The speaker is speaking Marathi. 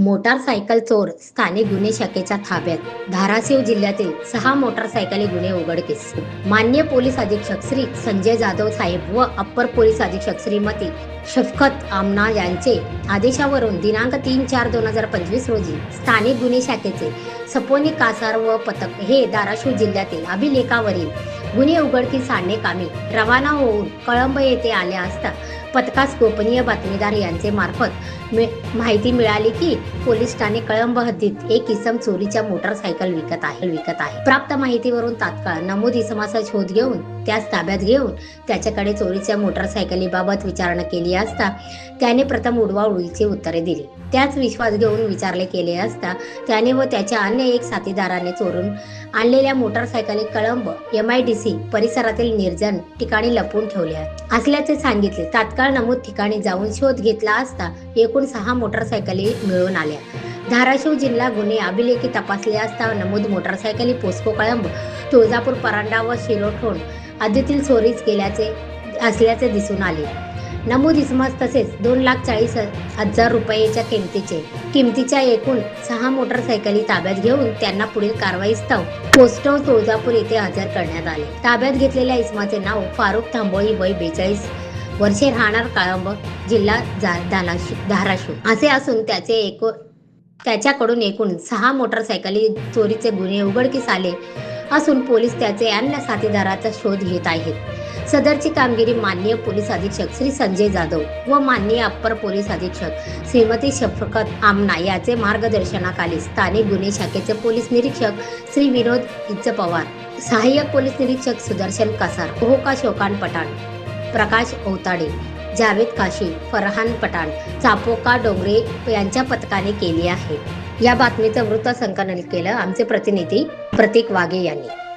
मोटारसायकल चोर स्थानिक गुन्हे शाखेच्या थाब्यात धाराशिव जिल्ह्यातील सहा मोटारसायकली गुन्हे उघडकीस. मान्य पोलीस अधीक्षक श्री संजय जाधव साहेब व अप्पर पोलीस अधीक्षक श्रीमती शफकत आमना यांचे आदेशावरून दिनांक तीन चार दोन हजार पंचवीस रोजी स्थानिक गुन्हे शाखेचे सपोनी कासार व पथक हे धाराशिव जिल्ह्यातील अभिलेखावरील गुन्हे उघडकीस आणणे कामी रवाना होऊन कळंब येथे आले असता पथकास गोपनीय बातमीदार यांचे मार्फत मि- माहिती मिळाली की पोलीस ठाणे कळंब हद्दीत एक इसम चोरीच्या मोटारसायकल विकत आहे विकत आहे. प्राप्त माहितीवरून तात्काळ नमूद इसमाचा शोध घेऊन त्यास ताब्यात घेऊन त्याच्याकडे चोरीच्या मोटारसायकलीबाबत विचारणा केली असता त्याने प्रथम उडवाउडवीची उत्तरे दिली. त्याच विश्वास घेऊन विचारले केले असता त्याने व त्याच्या अन्य एक साथीदाराने चोरून आणलेल्या मोटारसायकली Kalamb M I D C परिसरातील निर्जन ठिकाणी लपवून ठेवल्या. असल्याचे सांगितले. तात्काळ नमूद ठिकाणी जाऊन शोध घेतला असता एकूण सहा मोटारसायकली मिळून आल्या. धाराशिव जिल्हा गुन्हे अभिलेखी तपासले असता नमूद मोटारसायकली पोस्को कळंब तुळजापूर परांडा व शिरोठोण हद्दीतील चोरीस गेल्याचे असल्याचे दिसून आले. नमूद इसमास तसेच दोन लाख चाळीस हजार रुपयेच्या किमतीचे किमतीच्या एकूण सहा मोटरसायकली ताब्यात घेऊन त्यांना पुढील कारवाईस्तव पोस्टो तुळजापूर येथे हजर करण्यात आले. ताब्यात घेतलेल्या इसमाचे नाव फारुख थांबोळी वय बेचाळीस वर्षे राहणार काळंब जिल्हा जा- धाराशिव धाराशिव. असे असून त्याचे एकूण त्याच्याकडून एकूण सहा मोटरसायकली चोरीचे गुन्हे उघडकीस आले असून पोलीस त्याचे अन्य साथीदाराचा शोध घेत आहेत. सदरची कामगिरी माननीय पोलीस अधीक्षक श्री संजय जाधव व माननीय अप्पर पोलीस अधीक्षक श्रीमती शफकत आमना याचे मार्गदर्शनाखाली स्थानिक गुन्हे शाखेचे पोलीस निरीक्षक श्री विनोद इच्च पवार सहाय्यक पोलीस निरीक्षक सुदर्शन कसार ओहोका शोकान पठाण प्रकाश औताडे जावेद काशी फरहान पठाण चापोका डोंगरे यांच्या पथकाने केली आहे. या बातमीचं वृत्त संकलन केलं आमचे प्रतिनिधी प्रतीक वाघे यांनी.